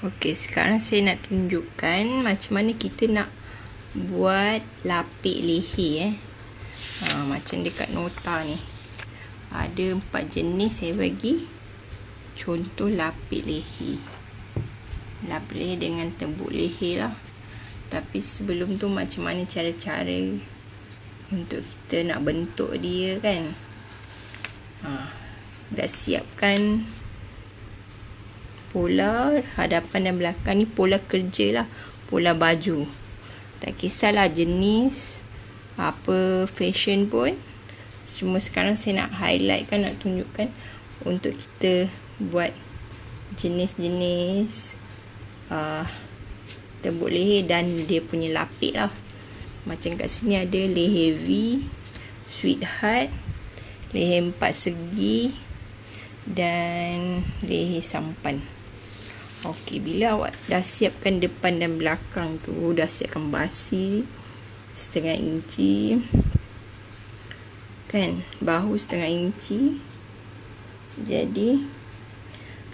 Okey, sekarang saya nak tunjukkan macam mana kita nak buat lapik leher eh. Ha, macam dekat nota ni. Ada empat jenis saya bagi. Contoh lapik leher. Lapik leher dengan tembuk leher lah. Tapi sebelum tu macam mana cara-cara untuk kita nak bentuk dia kan. Ha, dah siapkan pola hadapan dan belakang ni pola kerja lah. Pola baju. Tak kisahlah jenis apa fashion pun. Cuma sekarang saya nak highlight kan nak tunjukkan untuk kita buat jenis-jenis uh, tembuk leher dan dia punya lapik lah. Macam kat sini ada leher V sweetheart leher empat segi dan leher sampan Okey, bila awak dah siapkan depan dan belakang tu, dah siapkan basi setengah inci. Kan? Bahu setengah inci. Jadi,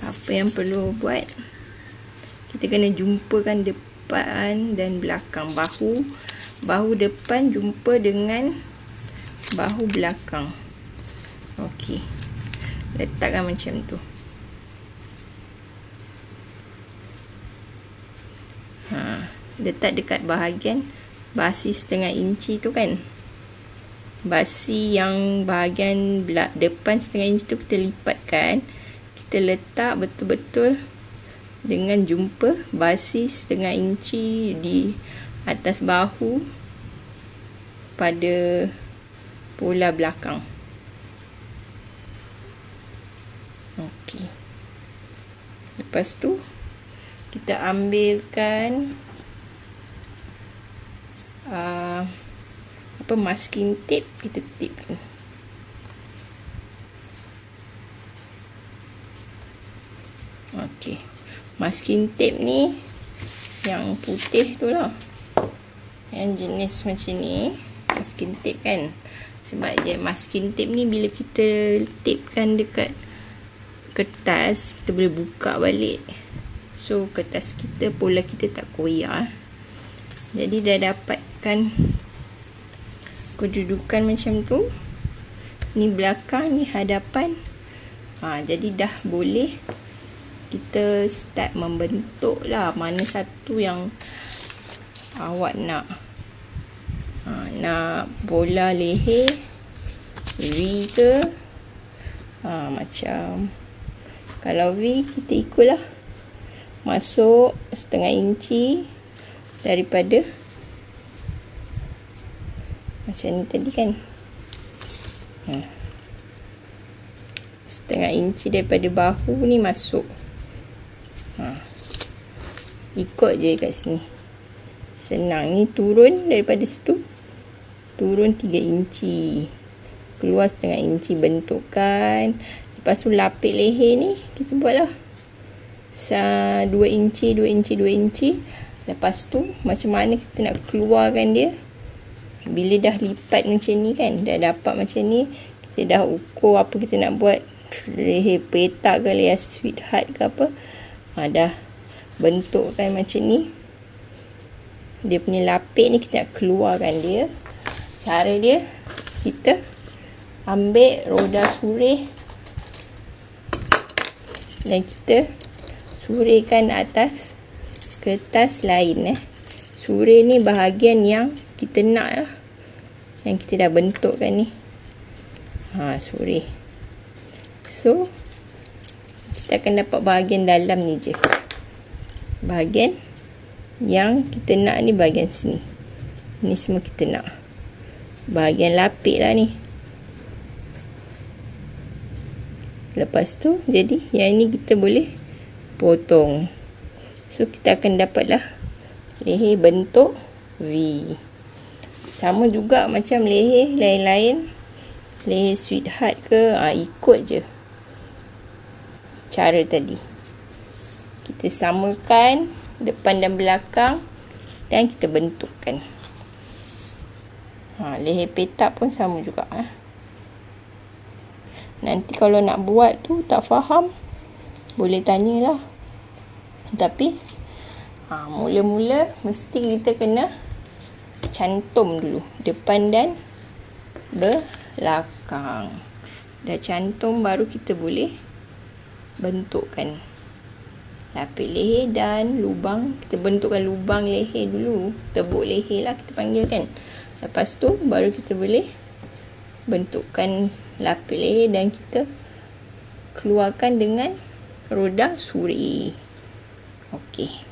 apa yang perlu buat? Kita kena jumpakan depan dan belakang bahu. Bahu depan jumpa dengan bahu belakang. Okey. Letakkan macam tu. ha, letak dekat bahagian basi setengah inci tu kan? Basi yang bahagian belak depan setengah inci tu kita lipatkan kita letak betul-betul dengan jumpa basi setengah inci di atas bahu pada pola belakang. Okey. Lepas tu kita ambilkan uh, apa masking tape kita tape ni. Okey. Masking tape ni yang putih tu lah. Yang jenis macam ni. Masking tape kan. Sebab je masking tape ni bila kita tapekan dekat kertas, kita boleh buka balik. So kertas kita pola kita tak koyak. Jadi dah dapatkan kedudukan macam tu. Ni belakang, ni hadapan. Ha, jadi dah boleh kita start membentuk lah mana satu yang awak nak. Ha, nak bola leher V ke ha, macam kalau V kita ikutlah masuk setengah inci daripada macam ni tadi kan. Hmm. setengah inci daripada bahu ni masuk. Ha. ikut je kat sini. Senang ni turun daripada situ. Turun 3 inci. Keluar setengah inci bentukkan. Lepas tu lapik leher ni kita buat lah sa 2 inci 2 inci 2 inci. Lepas tu macam mana kita nak keluarkan dia bila dah lipat macam ni kan dah dapat macam ni kita dah ukur apa kita nak buat. Leher petak ke leher sweetheart ke apa. Ha, dah bentukkan macam ni. Dia punya lapik ni kita nak keluarkan dia. Cara dia kita ambil roda surih. Dan kita surikan atas kertas lain eh. Suri ni bahagian yang kita nak lah. Yang kita dah bentukkan ni. Ha, suri. So, kita akan dapat bahagian dalam ni je. Bahagian yang kita nak ni bahagian sini. Ni semua kita nak. Bahagian lapik lah ni. Lepas tu, jadi yang ni kita boleh potong. So kita akan dapatlah leher bentuk V. Sama juga macam leher lain-lain. Leher sweetheart ke, ha, ikut je. Cara tadi. Kita samakan depan dan belakang dan kita bentukkan. Ha, leher petak pun sama juga. Ha. Nanti kalau nak buat tu tak faham, boleh tanyalah. tapi ha, mula-mula mesti kita kena cantum dulu. Depan dan belakang. Dah cantum baru kita boleh bentukkan lapis leher dan lubang. Kita bentukkan lubang leher dulu. Tebuk leher lah kita panggil kan. Lepas tu baru kita boleh bentukkan lapis leher dan kita keluarkan dengan roda suri. Okey